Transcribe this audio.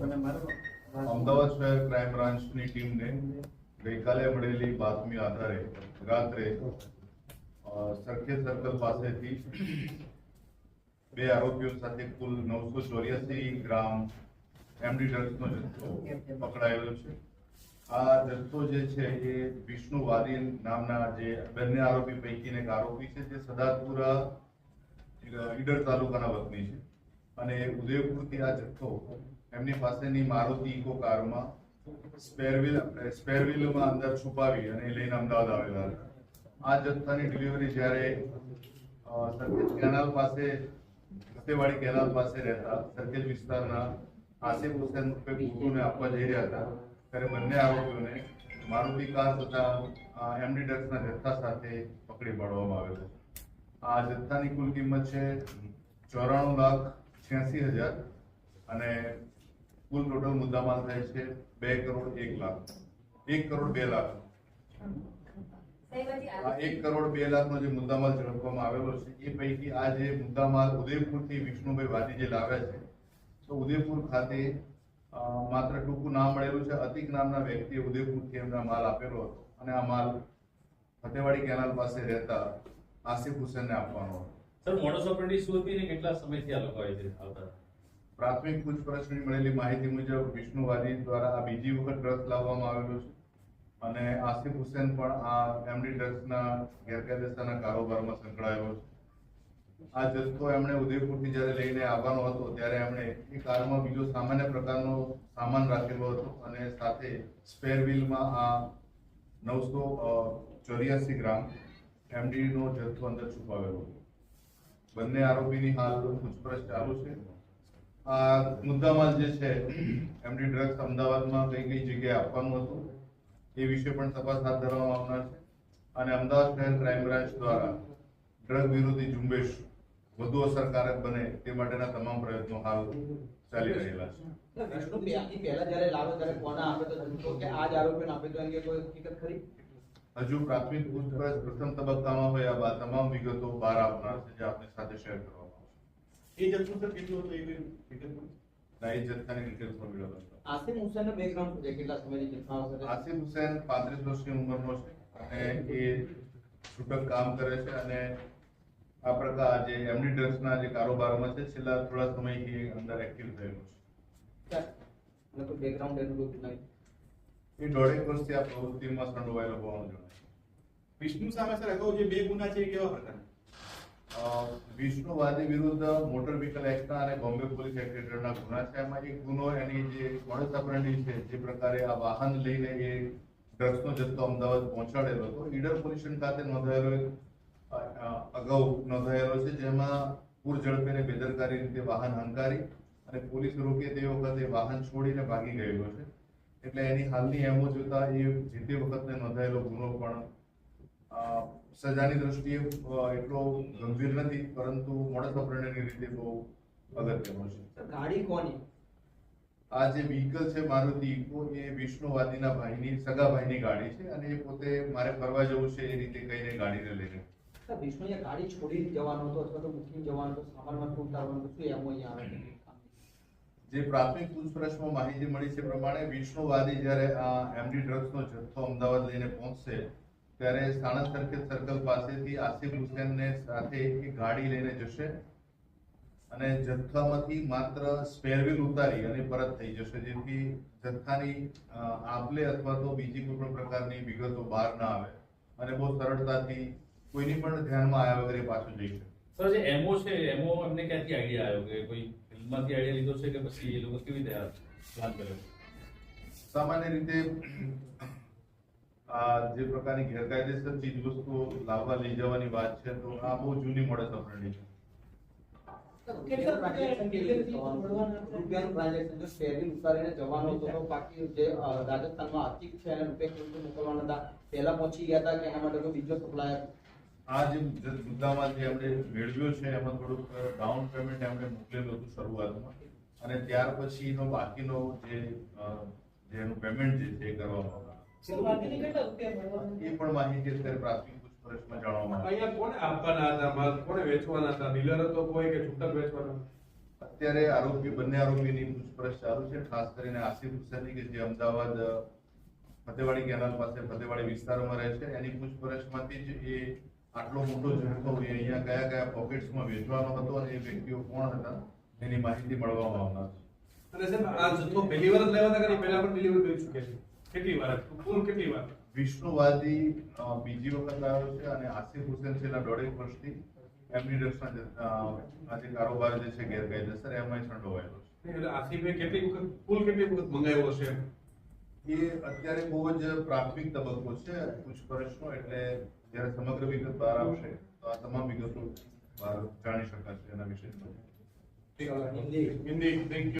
શહેર ક્રાઇમ બ્રાન્ચની ટીમને ગઈકાલે મળેલી બાતમી આધારે રાત્રે સરખે સર્કલ પાસેથી બે આરોપીઓ સાથે કુલ નવસો ચોર્યાસી ગ્રામ એમડી ડ્રગ્સનો જથ્થો પકડાયેલો છે. આ જથ્થો જે છે એ વિષ્ણુ વાદી નામના જે બંને આરોપી પૈકીનો એક આરોપી છે, જે સદાતપુરા ઈડર તાલુકાના વતની છે. અને ઉદયપુરથી આ જથ્થો એમની પાસેની મારુતિ ઇકો કારમાં સ્પેરવીલ સ્પેરવીલમાં અંદર છુપાવી અને લઈને અમદાવાદ આવેલા હતા. આ જથ્થાની ડિલિવરી જ્યારે સરખેજ કેનાલ પાસે સત્યવાડી કેનાલ પાસે રહેતા સરખેજ વિસ્તારના આસિફ હુસેન ગુરુને આપવા જઈ રહ્યા હતા. ત્યારે બંને આરોપીઓને મારુતિ કાર તથા એમડી ડ્રગ્સના જથ્થા સાથે પકડી પાડવામાં આવેલો આ જથ્થાની કુલ કિંમત છે ચોરાણું લાખ છ્યાસી હજાર અને કુલ ટોટલ મુદ્દામાલ થાય છે બે કરોડ એક લાખ. એક કરોડ બે લાખ. એક કરોડ બે લાખનો જે મુદ્દામાલ ઝડપવામાં આવેલો છે, એ પૈકી આ જે મુદ્દામાલ ઉદયપુરથી વિષ્ણુભાઈ વાદી જે લાવ્યા છે, તો ઉદયપુર ખાતે માત્ર ટૂંકું નામ મળેલું છે, અતિક નામના વ્યક્તિએ ઉદયપુરથી એમના માલ આપેલો હતો અને આ માલ ફતેવાડી કેનાલ પાસે રહેતા આસિફ હુસેનને આપવાનો હતો. સર, મોડસ ઓપરેન્ડી શું હતી ને કેટલા સમયથી આ લોકો આવી આવતા પ્રાથમિક પૂછપરછની મળેલી માહિતી મુજબ વિષ્ણુવાદી દ્વારા આ બીજી વખત ડ્રગ્સ લાવવામાં આવેલું છે. અને આસિફ હુસેન પણ આ એમડી ડ્રગ્સના ગેરકાયદેસરના કારોબારમાં સંકળાયેલો છે. આ જથ્થો એમણે ઉદયપુરથી જ્યારે લઈને આવવાનો હતો, ત્યારે એમણે એ કારમાં બીજો સામાન્ય પ્રકારનો સામાન રાખેલો હતો અને સાથે સ્પેર વ્હીલમાં આ નવસો ચોર્યાસી ગ્રામ એમડીનો જથ્થો અંદર છુપાવેલો હતો. બંને આરોપીની હાલ પૂછપરછ ચાલુ છે. આ મુદ્દામાં જે છે એમડી ડ્રગ્સ અમદાવાદમાં કઈ કઈ જગ્યાએ આપવાનું હતું એ વિશે પણ તપાસ હાથ ધરવામાં આવનાર છે. અને અમદાવાદ શહેર ક્રાઇમ બ્રાન્ચ દ્વારા ડ્રગ વિરોધી ઝુંબેશ વધુ અસરકારક બને તે માટેના તમામ પ્રયત્નો હાલ ચાલી રહેલા છે. હજુ પ્રાથમિક પૂછપરછ પ્રથમ તબક્કામાં હોય આ તમામ વિગતો બહાર આવનાર છે જે આપની સાથે શેર કરવામાં એ જથ્થો સર કેટલો હતો એ બી ડિટેલમાં? ના, એ જથ્થાની ડિટેલ્સમાં વીડિયો બનશે. આસિમ હુસેનનો બેકગ્રાઉન્ડ છે કેટલા સમયથી જથ્થા હશે આસિમ હુસેન પાંત્રીસ વર્ષની ઉંમરનો છે અને એ છૂટક કામ કરે છે અને આ પ્રકાર જે એમની ડ્રગ્સના જે કારોબારમાં છે છેલ્લા થોડા સમયથી એ અંદર એક્ટિવ થયેલો અને કોઈ બેકગ્રાઉન્ડ એનું નહીં છે એ દોઢેક વર્ષથી આ પ્રવૃત્તિમાં સંડોવાયેલો હોવાનું જણાય વિષ્ણુ સામે સર અગાઉ જે બે ગુના છે એ કેવા પ્રકારના અ, વિષ્ણુવાદી વિરુદ્ધ મોટર વ્હીકલ એક્ટના અને બોમ્બે પોલીસ એક્ટ હેઠળના ગુના છે. એમાં એક ગુનો એની જે મોડસ અપરણી છે, જે પ્રકારે આ વાહન લઈને એ ડ્રગ્સનો જથ્થો અમદાવાદ પહોંચાડેલો હતો. ઈડર પોલીસ સ્ટેશન ખાતે નોંધાયેલો અગાઉ નોંધાયેલો છે, જેમાં પૂર ઝડપેને બેદરકારી રીતે વાહન હંકારી અને પોલીસ રોકે તે વખતે વાહન છોડીને ભાગી ગયેલો છે. એટલે એની હાલની એમો જોતા એ જે તે વખતે નોંધાયેલો ગુનો પણ સજાની દ્રષ્ટિએ એટલો ગંભીર નથી પરંતુ મોડસ ઓપરેન્ડની રીતે બહુ અગત્યનો છે. ગાડી કોની? આ જે વ્હીકલ છે મારુતિ ઇકો એ વિષ્ણુવાદીના ભાઈની સગા ભાઈની ગાડી છે અને એ પોતે મારે ફરવા જવું છે એ રીતે કહીને ગાડીને લઈને વિષ્ણુએ ગાડી છોડી જવાનો હતો અથવા તો મૂકીને જવાનો હતો સામાનમાં ઉતારવાનો હતો શું એમ અહીંયા આવે જે પ્રાથમિક પૂછપરછમાં માહિતી મળી છે પ્રમાણે વિષ્ણુવાદી જ્યારે આ એમડી ડ્રગ્સનો જથ્થો અમદાવાદ લઈને પહોંચશે ત્યારે સાણંદ સર્કિટ સર્કલ પાસેથી આસિફ હુસેનને સાથે એક ગાડી લઈને જશે અને જથ્થામાંથી માત્ર સ્પેરવીલ ઉતારી અને પરત થઈ જશે જેથી જથ્થાની આપલે અથવા તો બીજી કોઈ પણ પ્રકારની વિગતો બહાર ના આવે અને બહુ સરળતાથી કોઈની પણ ધ્યાનમાં આવ્યા વગર પાછું જઈ શકે. સર જે એમઓ છે એમઓ એમને ક્યાંથી આઈડિયા આવ્યો કે કોઈ ફિલ્મમાંથી આઈડિયા લીધો છે કે પછી એ લોકો કેવી રીતે પ્લાન કર્યો સામાન્ય રીતે જે પ્રકારની ગેરકાયદેસર ચીજ વસ્તુઓ લાવવા લઈ જવાની વાત છે તો આ બહુ જૂની મળે ઓપરેન્ડી છે. અને ત્યાર પછી બાકીનો જે જેનું એનું પેમેન્ટ જે છે એ કરવામાં એ પણ માહિતી અત્યારે પ્રાથમિક પૂછપરછમાં જાણવામાં અહીંયા કોને આપવાના હતા? માલ કોને વેચવાના હતા? ડીલર હતો કોઈ કે છૂટક વેચવાનો? અત્યારે આરોપી બંને આરોપીની પૂછપરછ ચાલુ છે. ખાસ કરીને આસિફ હુસેની કે જે અમદાવાદ ફતેવાડી કેનાલ પાસે ફતેવાડી વિસ્તારમાં રહે છે. એની પૂછપરછમાંથી જ એ આટલો મોટો ઝડપો અહીંયા કયા કયા પોકેટ્સમાં વેચવાનો હતો અને એ વ્યક્તિઓ કોણ હતા? એની માહિતી મળવામાં આવનાર છે. અને સાહેબ આ જથ્થો પહેલી વાર જ લેવાતા કે પહેલા પણ ડિલિવરી કરી ચૂક્યા છે? કેટલી વાર કુલ કેટલી વાર? વિષ્ણુવાદી બીજી વખત આવ્યો છે અને આસિફ હુસેન છેલ્લા દોઢેક વર્ષથી એમની ડ્રગ્સના જે કારોબાર જે છે ગેરકાયદેસર એમાં સંડોવાયેલો એટલે આસિફે કેટલી વખત કુલ કેટલી વખત મંગાવ્યો છે? છે એ અત્યારે બહુ જ પ્રાથમિક તબક્કો છે પૂછપરછનો એટલે જ્યારે સમગ્ર વિગત બહાર આવશે તો આ તમામ વિગતો બહાર જાણી શકાશે એના વિશે. Hindi thank you